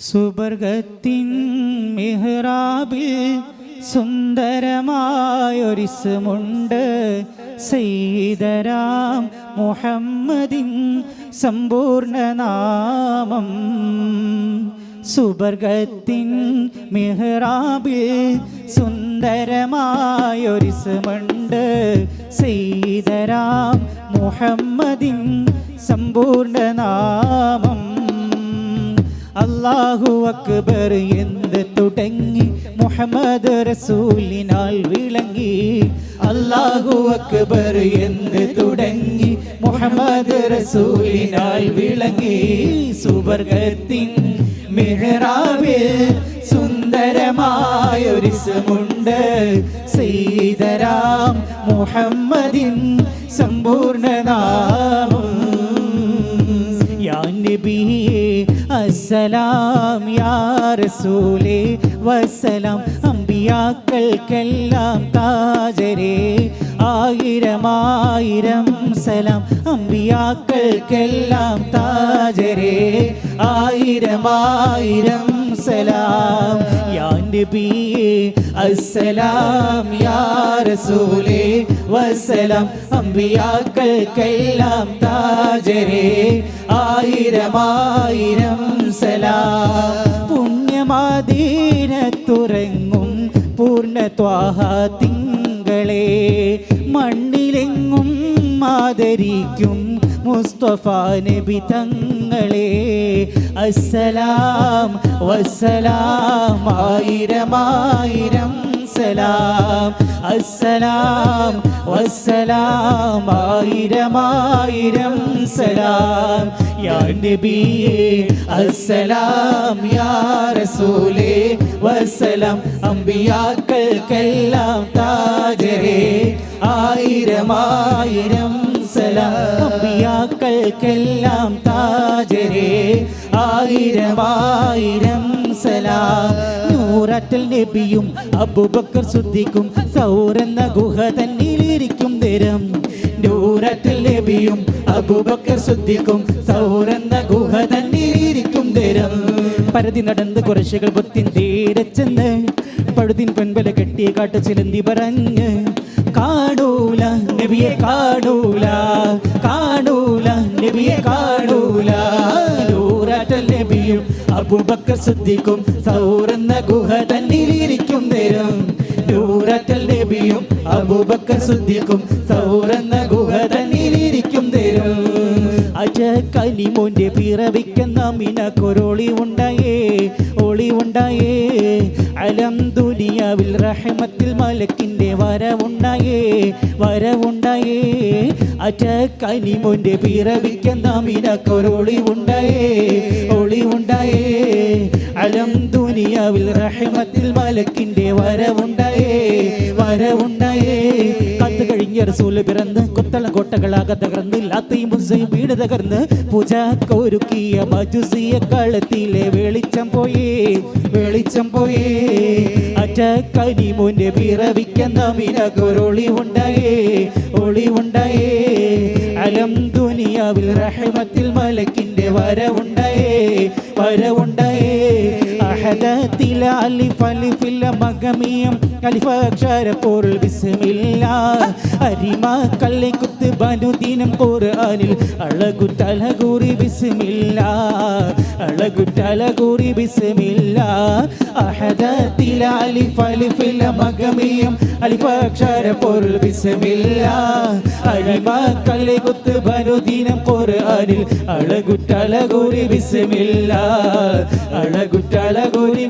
സുബർഗത്തിൻ മെഹ്റാബിൽ സുന്ദരമായൊരിസമുണ്ട്. സീതരാം മുഹമ്മദിൻ സമ്പൂർണ നാമം സുബർഗത്തിൻ മെഹ്റാബിൽ സുന്ദരമായൊരിസമുണ്ട്. സീതരാം മുഹമ്മദിൻ സമ്പൂർണ നാമം അല്ലാഹു അക്ബർ എന്ത് തുടങ്ങി? മുഹമ്മദ് റസൂലിനാൽ വിളങ്ങി. അല്ലാഹു അക്ബർ എന്ത് തുടങ്ങി? മുഹമ്മദ് റസൂലിനാൽ വിളങ്ങി. സുവർഗത്തിൻ മെഹ്റാബിൽ സുന്ദരമായൊരിസമുണ്ട്. സീതരാം മുഹമ്മദിൻ സമ്പൂർണ നാമം യാ നബിയേ അസ്സലാം യാ റസൂലേ അമ്പിയാക്കൾക്കെല്ലാം താജരേ ആയിരം ആയിരം സലാം. അമ്പിയാക്കൾക്കെല്ലാം താജരേ ആയിരം ആയിരം സലാം യാ നബി അസ്സലാം. യാ റസൂലേ വസ്സലാം. അമ്പിയാക്കൾക്കെല്ലാം താജരേ ആയിരം ആയിരം സലാം. പുണ്യമാദീനത്തുറങ്ങും പൂർണ ത്വാഹ തിങ്കളെ മണ്ണിലെങ്ങും മാതരിക്കും മുസ്തഫ നബി തങ്ങളെ അസ്സലാം വസ്സലാം ആയിരം ആയിരം സലാം. അസ്സലാം വസ്സലാം ആയിരം ആയിരം സലാം. യാ നബിയേ അസ്സലാം യാ റസൂലേ വസ്സലാം. അമ്പിയാക്കൾക്കെല്ലാം താജരേ. ആയിരം ആയിരം സലാം അമ്പിയാക്കൾക്കെല്ലാം താജരേ. ആയിരം ആയിരം സലാം. നൂറാറ്റൽ നബിയും അബുബക്കർ ശുദ്ധിക്കും സൗരെന്ന ഗുഹ തന്നിലിരിക്കും നിരം. നൂറാറ്റൽ നബിയും അബുബക്കർ ശുദ്ധിക്കും സൗരെന്ന ഗുഹ തന്നിലിരിക്കും നിരം. പരതി നടന്ന് കുറശകൾ പൊത്തിൻ തീരച്ചെന്ന് പഴുതിൻ പെൺപല കെട്ടിയ കാട്ട് ചിലന്തി പറഞ്ഞ്. കാണൂല നബിയെ കാണൂല കാണൂല നബിയെ കാണൂല നൂറാറ്റൽ നബിയും അബൂബക്കർ സിദ്ദീഖും സൗരന്ന ഗുഹ തന്നിലിരിക്കും നേരം നൂറാറ്റൽ നബിയും അബൂബക്കർ സിദ്ദീഖും സൗരന്ന ഗുഹ തന്നിലിരിക്കും നേരം അജ കലിമോന്റെ പിറവിക്കുന്ന കൊരോളി ഉണ്ടായേ ഒളി ഉണ്ടായേ. അലം ദുനിയാവിൽ റഹമത്തിൽ മലക്കിന്റെ വരവുണ്ടായേ. വരവുണ്ടായേ അജ മുന്റെ പിറവിക്കുന്ന മിനക്കൊരൊളി ഉണ്ടായേ ഒളി ഉണ്ടായേ. അലം ദുനിയാവിൽ റഹമത്തിൽ മലക്കിന്റെ വരവുണ്ടായേ വരവുണ്ടായേ. കത്ത് കഴിഞ്ഞ റസൂൽ പിറന്ന് കൊത്തളം കോട്ടകളാകെ തകർന്ന് ലാത്തയും മുസയും വീട് തകർന്ന് പൂജ ഒരുക്കിയ മജുസിയ കളത്തിലെ വെളിച്ചം പോയേ വെളിച്ചം പോയേ. അറ്റ മുന്നെ പിറവിക്കുന്ന മിനകൊരൊളി ഉണ്ടായേ ഒളി ഉണ്ടായേ. അലം ദുനിയാവിൽ റഹമത്തിൽ മലക്കിന്റെ വരവുണ്ടായേ വരവുണ്ടായേ. അഹദത്തില അലിഫ് അലിഫില്ല മകമിയം. അലിഫ് അക്ഷര പൊരുൾ ബിസ്മില്ല അരിമ കല്ലെ കുത്ത് ബനുദിനം ഖുർആനിൽ. ഖുർആനിൽ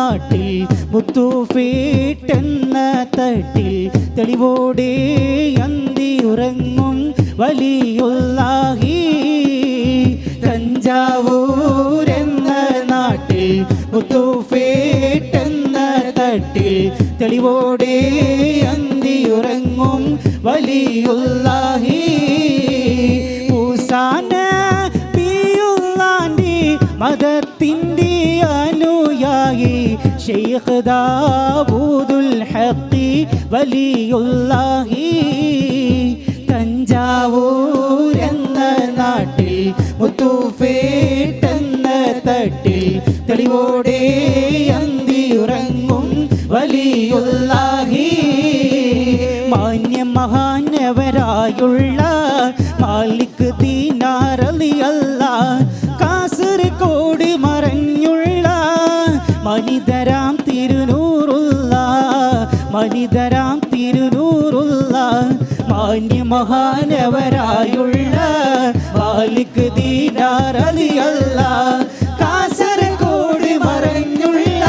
നാട്ടിൽ മുത്തൂഫീട്ടെന്ന തട്ടിൽ തെളിവോടെ അന്തി ഉറങ്ങും വലിയുള്ളാഹി. തഞ്ചാവൂരെന്ന നാട്ടിൽ മുത്തൂഫേട്ടെന്ന തട്ടിൽ തെളിവോടെ അന്തി ഉറങ്ങും വലിയുള്ളാഹി. പൂസാന പിയുള്ളാന്റെ മതത്തിന്റെ ഷെയ്ഖ് ദാവൂദുൽ ഹഖി വലിയുള്ളാഹി. തഞ്ചാവൂർ എന്ന നാട്ടിൽ മുത്തൂഫേട്ടെന്ന തട്ടിൽ തെളിവോടെ അന്തിയുറങ്ങും വലിയുള്ളാഹി. മാന്യ മഹാനവരായുള്ള മാലിക് ദീനാറലിയല്ല മഹാനവരായുള്ള മാലിക് ദീനാറലിയല്ല കാസർഗോഡ് മറഞ്ഞുള്ള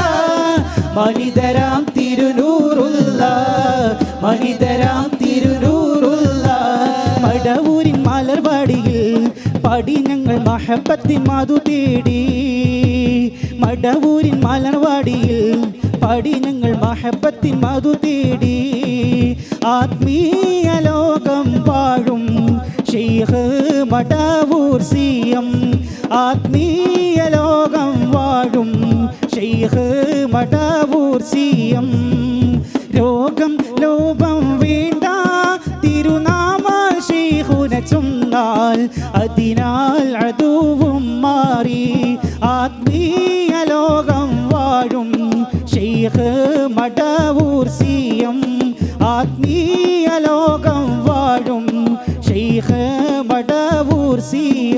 മനിതരാം തിരുനൂറുള്ള മനിതരാം തിരുനൂറുള്ള മടവൂരിൻ മലർവാടിയിൽ പടി ഞങ്ങൾ മഹബത്തിൻ മധു തേടി. മടവൂരിൻ മലർവാടിയിൽ പടി ഞങ്ങൾ മഹബത്തിൻ മധു തേടി. ആത്മീയ മടവൂർ സിയം. ആത്മീയ ലോകം വാഴും ഷെയ്ഖ് മടവൂർ സിയം. രോഗം ലോപം വേണ്ട തിരുനാമ ഷെയ്ഖുന ചൊന്നാൽ അതിനാൽ അതുവും മാറി. ആത്മീയ ലോകം വാഴും ഷെയ്ഖ് മടവൂർ സിയം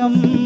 ലോകം